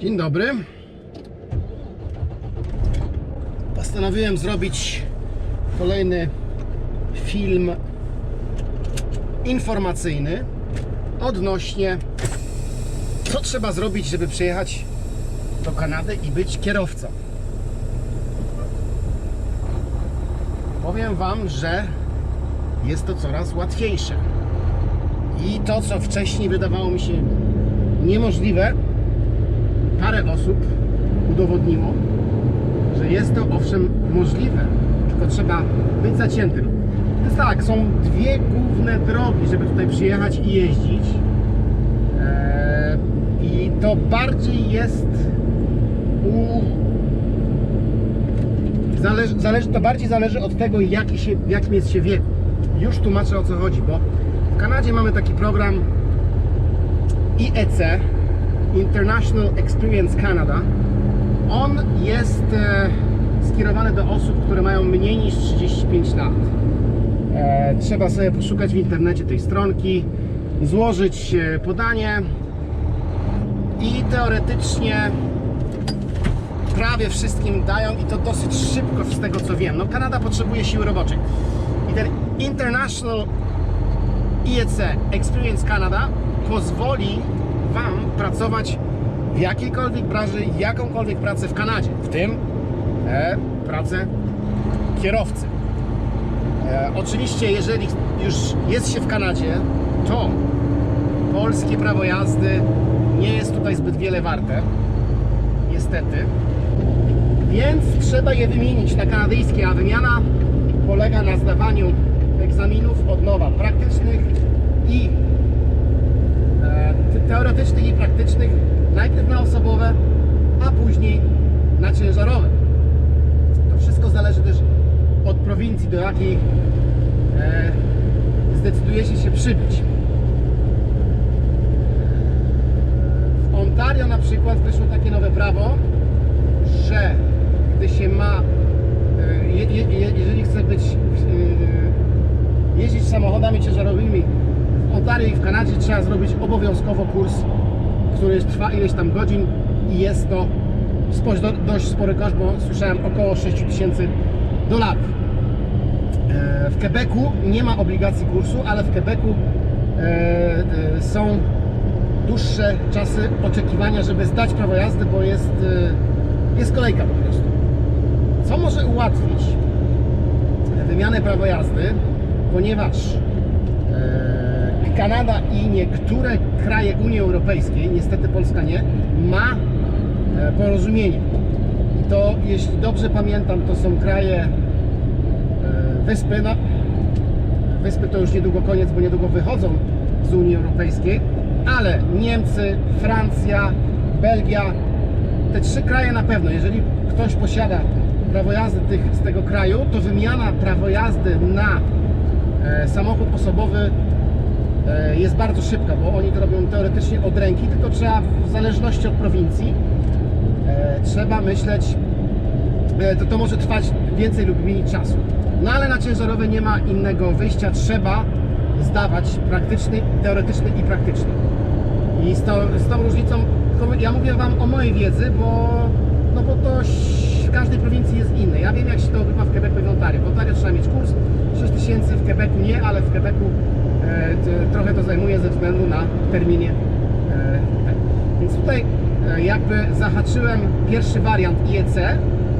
Dzień dobry. Postanowiłem zrobić kolejny film informacyjny odnośnie co trzeba zrobić, żeby przyjechać do Kanady i być kierowcą. Powiem Wam, że jest to coraz łatwiejsze. I to, co wcześniej wydawało mi się niemożliwe, parę osób udowodniło, że jest to owszem możliwe, tylko trzeba być zaciętym. Jest tak, są dwie główne drogi, żeby tutaj przyjechać i jeździć. Eee, I to bardziej jest u... Zależy, zależy, to bardziej zależy od tego, się, jakim jest się wieku. Już tłumaczę o co chodzi, bo w Kanadzie mamy taki program IEC, International Experience Canada. On jest e, skierowany do osób, które mają mniej niż 35 lat. E, trzeba sobie poszukać w internecie tej stronki, złożyć e, podanie i teoretycznie prawie wszystkim dają i to dosyć szybko z tego co wiem. No Kanada potrzebuje siły roboczej. I ten International IEC Experience Canada pozwoli Wam pracować w jakiejkolwiek branży, jakąkolwiek pracę w Kanadzie, w tym e, pracę kierowcy. E, oczywiście, jeżeli już jest się w Kanadzie, to polskie prawo jazdy nie jest tutaj zbyt wiele warte, niestety, więc trzeba je wymienić na kanadyjskie, a wymiana polega na zdawaniu egzaminów od nowa, praktycznych i teoretycznych i praktycznych, najpierw na osobowe, a później na ciężarowe. To wszystko zależy też od prowincji, do jakiej e, zdecydujecie się przybyć. W Ontario na przykład wyszło takie nowe prawo, że gdy się ma, e, je, je, je, jeżeli chce być e, jeździć samochodami ciężarowymi w i w Kanadzie trzeba zrobić obowiązkowo kurs, który trwa ileś tam godzin i jest to dość spory koszt, bo słyszałem około 6 tysięcy dolarów. E, W Quebecu nie ma obligacji kursu, ale w Quebecu e, e, są dłuższe czasy oczekiwania, żeby zdać prawo jazdy, bo jest, jest kolejka po prostu. Co może ułatwić wymianę prawa jazdy, ponieważ Kanada i niektóre kraje Unii Europejskiej, niestety Polska nie, ma e, porozumienie. I to, jeśli dobrze pamiętam, to są kraje e, wyspy, no, wyspy to już niedługo koniec, bo niedługo wychodzą z Unii Europejskiej, ale Niemcy, Francja, Belgia, te trzy kraje na pewno, jeżeli ktoś posiada prawo jazdy tych, z tego kraju, to wymiana prawo jazdy na e, samochód osobowy jest bardzo szybka, bo oni to robią teoretycznie od ręki, tylko trzeba w zależności od prowincji e, trzeba myśleć, e, to, to może trwać więcej lub mniej czasu. No ale na ciężarowe nie ma innego wyjścia, trzeba zdawać praktyczny, teoretyczny i praktyczny. I z, to, z tą różnicą, ja mówię Wam o mojej wiedzy, bo, no bo to w każdej prowincji jest inne. Ja wiem jak się to odbywa w Quebecu i w Ontario. W Ontario trzeba mieć kurs 6000, w Quebecu nie, ale w Quebecu e, trochę to zajmuje ze względu na terminie. E. Więc tutaj e, jakby zahaczyłem pierwszy wariant IEC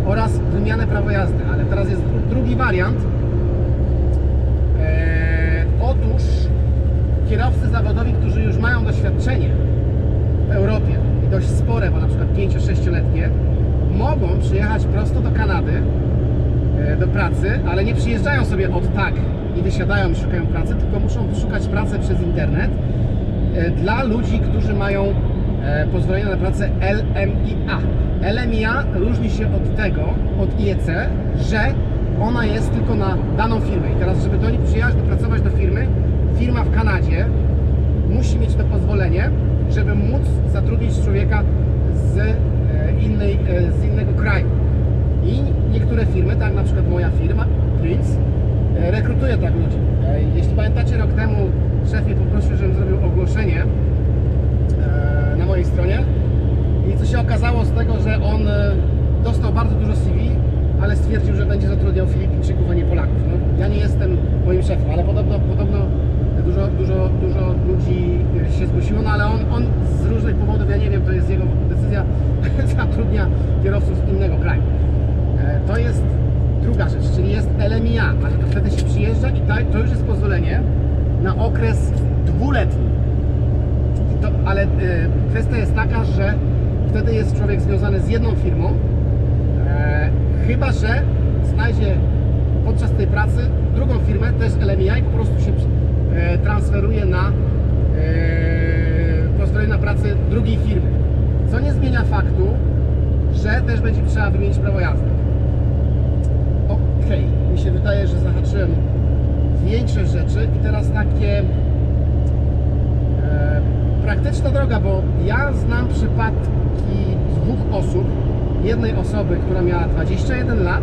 oraz wymianę prawa jazdy, ale teraz jest dru- drugi wariant. E, otóż kierowcy zawodowi, którzy już mają doświadczenie w Europie i dość spore, bo na przykład 5-6-letnie, mogą przyjechać prosto do Kanady do pracy, ale nie przyjeżdżają sobie od tak i wysiadają i szukają pracy, tylko muszą szukać pracy przez internet e, dla ludzi, którzy mają e, pozwolenie na pracę LMIA. LMIA różni się od tego, od IEC, że ona jest tylko na daną firmę. I teraz, żeby do nich przyjechać, do pracować do firmy, firma w Kanadzie musi mieć to pozwolenie, żeby móc zatrudnić człowieka z, e, innej, e, z innego kraju. I niektóre firmy, tak na przykład moja firma, Prince, e, rekrutuje tak ludzi. E, Jeśli pamiętacie, rok temu szef mnie poprosił, żebym zrobił ogłoszenie e, na mojej stronie i co się okazało, z tego, że on dostał bardzo dużo CV, ale stwierdził, że będzie zatrudniał Filipińczyków, a nie Polaków. No, ja nie jestem moim szefem, ale podobno, podobno dużo, dużo, dużo ludzi się zgłosiło, no ale on, on z różnych powodów, ja nie wiem, to jest jego decyzja, zatrudnia kierowców z innego kraju. E, To jest druga rzecz, czyli jest LMIA, ale to wtedy się przyjeżdża i ta- to już jest pozwolenie na okres dwuletni. To, ale e, kwestia jest taka, że wtedy jest człowiek związany z jedną firmą, e, chyba że znajdzie podczas tej pracy drugą firmę, też LMIA i po prostu się e, transferuje na e, na pracę drugiej firmy. Co nie zmienia faktu, że też będzie trzeba wymienić prawo jazdy. Okej, się wydaje, że zahaczyłem większość rzeczy i teraz takie e, praktyczna droga, bo ja znam przypadki dwóch osób. Jednej osoby, która miała 21 lat,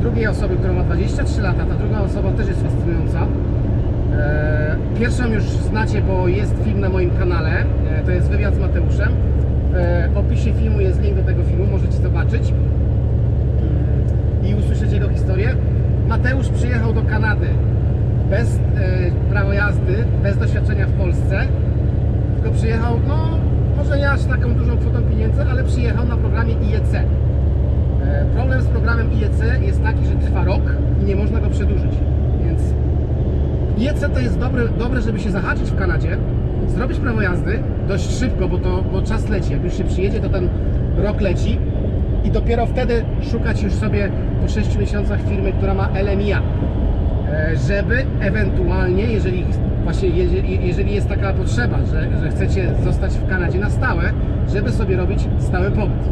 drugiej osoby, która ma 23 lata. Ta druga osoba też jest fascynująca. E, Pierwszą już znacie, bo jest film na moim kanale. E, To jest wywiad z Mateuszem. E, W opisie filmu jest link do tego filmu, możecie zobaczyć usłyszeć jego historię. Mateusz przyjechał do Kanady bez e, prawa jazdy, bez doświadczenia w Polsce. Tylko przyjechał, no może nie aż taką dużą kwotą pieniędzy, ale przyjechał na programie IEC. E, problem z programem IEC jest taki, że trwa rok i nie można go przedłużyć. Więc IEC to jest dobre, dobre, żeby się zahaczyć w Kanadzie, zrobić prawo jazdy dość szybko, bo, to, bo czas leci. Jak już się przyjedzie, to ten rok leci i dopiero wtedy szukać już sobie po 6 miesiącach firmy, która ma LMIA, e, żeby ewentualnie, jeżeli właśnie jeżeli, jest taka potrzeba, że, że chcecie zostać w Kanadzie na stałe, żeby sobie robić stały pobyt.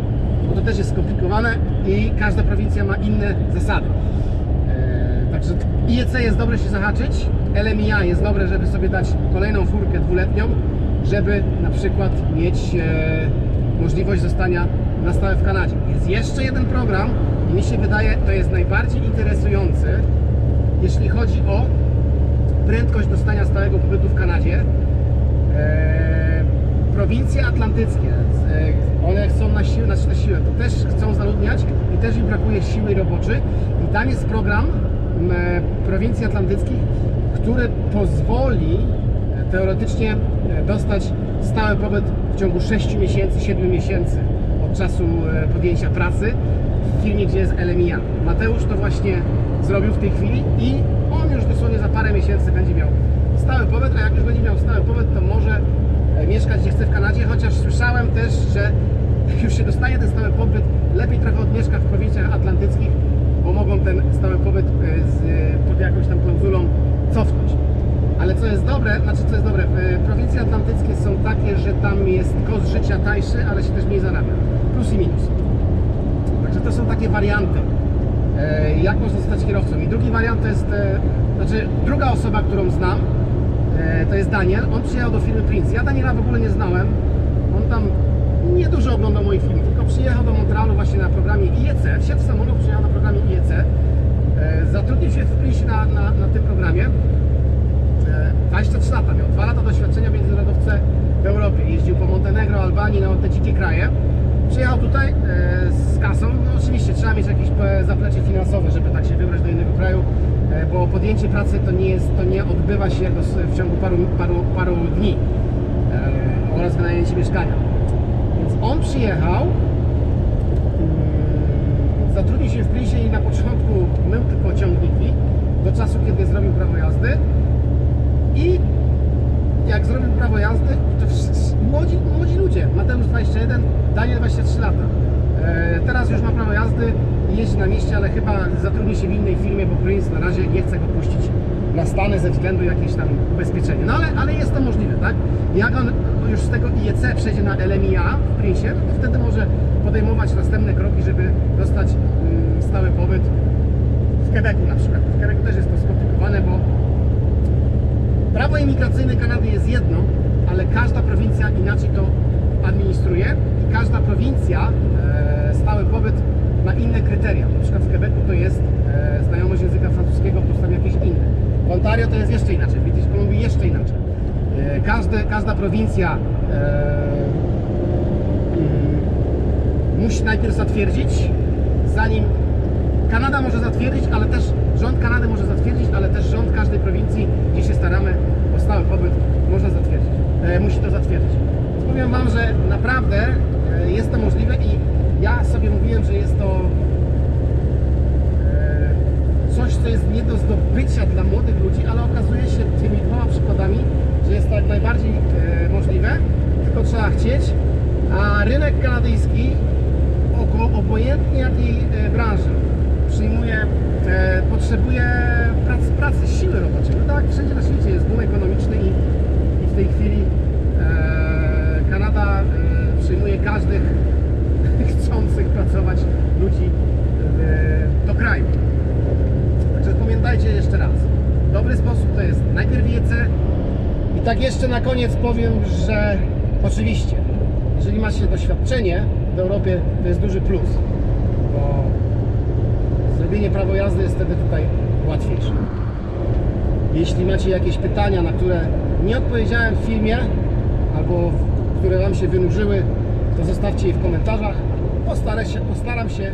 Bo to też jest skomplikowane i każda prowincja ma inne zasady. E, Także IEC jest dobre się zahaczyć, LMIA jest dobre, żeby sobie dać kolejną furkę dwuletnią, żeby na przykład mieć e, możliwość zostania na stałe w Kanadzie. Jest jeszcze jeden program i mi się wydaje, to jest najbardziej interesujący, jeśli chodzi o prędkość dostania stałego pobytu w Kanadzie. E, prowincje atlantyckie, e, one chcą na siłę, znaczy na siłę, to też chcą zaludniać i też im brakuje siły roboczej i tam jest program e, prowincji atlantyckich, który pozwoli e, teoretycznie e, dostać stały pobyt w ciągu 6 miesięcy, 7 miesięcy czasu e, podjęcia pracy w firmie, gdzie jest LMIA. Mateusz to właśnie zrobił w tej chwili i on już dosłownie za parę miesięcy będzie miał stały pobyt, a jak już będzie miał stały pobyt, to może e, mieszkać gdzie chce w Kanadzie, chociaż słyszałem też, że jak już się dostaje ten stały pobyt, lepiej trochę odmieszka w prowincjach atlantyckich, bo mogą ten stały pobyt e, z, pod jakąś tam klauzulą cofnąć. Ale co jest dobre, znaczy co jest dobre, e, prowincje atlantyckie są takie, że tam jest koszt życia tańszy, ale się też mniej zarabia. Plus i minus. Także to są takie warianty, e, jak można zostać kierowcą. I drugi wariant to jest, e, znaczy druga osoba, którą znam, e, to jest Daniel. On przyjechał do firmy Prince. Ja Daniela w ogóle nie znałem. On tam niedużo oglądał moich filmów, tylko przyjechał do Montrealu właśnie na programie IEC. Wsiadł w samolot, przyjechał na programie IEC. Zatrudnił się w Prince na, na, na tym programie. E, 23 lata miał, 2 lata doświadczenia w międzynarodowce w Europie. Jeździł po Montenegro, Albanii, na te dzikie kraje. Przyjechał tutaj e, z kasą. No oczywiście trzeba mieć jakieś e, zaplecze finansowe, żeby tak się wybrać do innego kraju, e, bo podjęcie pracy to nie jest, to nie odbywa się w ciągu paru, paru, paru dni e, oraz wynajęcie mieszkania. Więc on przyjechał, mm, zatrudnił się w Prinsie i na początku mył tylko ciągniki do czasu, kiedy zrobił prawo jazdy i jak zrobił prawo jazdy, to młodzi, młodzi ludzie, Mateusz 21, Daniel 23 lata. E, teraz już ma prawo jazdy jeździ na mieście, ale chyba zatrudni się w innej firmie, bo Prince na razie nie chce go puścić na Stany ze względu jakieś tam ubezpieczenia. No ale, ale jest to możliwe, tak? Jak on już z tego IEC przejdzie na LMIA w Prince, to wtedy może podejmować następne kroki, żeby dostać mm, stały pobyt w Quebecu na przykład. W Quebecu też jest to skomplikowane, bo Prawo imigracyjne Kanady jest jedno, ale każda prowincja inaczej to administruje i każda prowincja e, stały pobyt ma inne kryteria. Na przykład w Quebecu to jest e, znajomość języka francuskiego plus tam jakieś inne. W Ontario to jest jeszcze inaczej, w British Columbia jeszcze inaczej. E, każde, każda prowincja e, mm, musi najpierw zatwierdzić, zanim Kanada może zatwierdzić, ale też rząd Kanady może zatwierdzić, ale też rząd każdej prowincji, gdzie się staramy o stały pobyt, można zatwierdzić. E, musi to zatwierdzić. Więc powiem Wam, że naprawdę e, jest to możliwe i ja sobie mówiłem, że jest to e, coś, co jest nie do zdobycia dla młodych ludzi, ale okazuje się tymi dwoma przykładami, że jest to jak najbardziej e, możliwe, tylko trzeba chcieć. A rynek kanadyjski, oko, obojętnie jakiej e, branży, przyjmuje, e, potrzebuje pracy, pracy, siły roboczej. No tak, wszędzie na świecie jest boom ekonomiczny i, i w tej chwili e, Kanada e, przyjmuje każdych chcących pracować ludzi e, do kraju. Także pamiętajcie jeszcze raz. Dobry sposób to jest najpierw wiedzę i tak jeszcze na koniec powiem, że oczywiście, jeżeli macie doświadczenie w Europie, to jest duży plus, bo zrobienie prawo jazdy jest wtedy tutaj łatwiejsze. Jeśli macie jakieś pytania, na które nie odpowiedziałem w filmie, albo które Wam się wynurzyły, to zostawcie je w komentarzach. Postaram się, postaram się.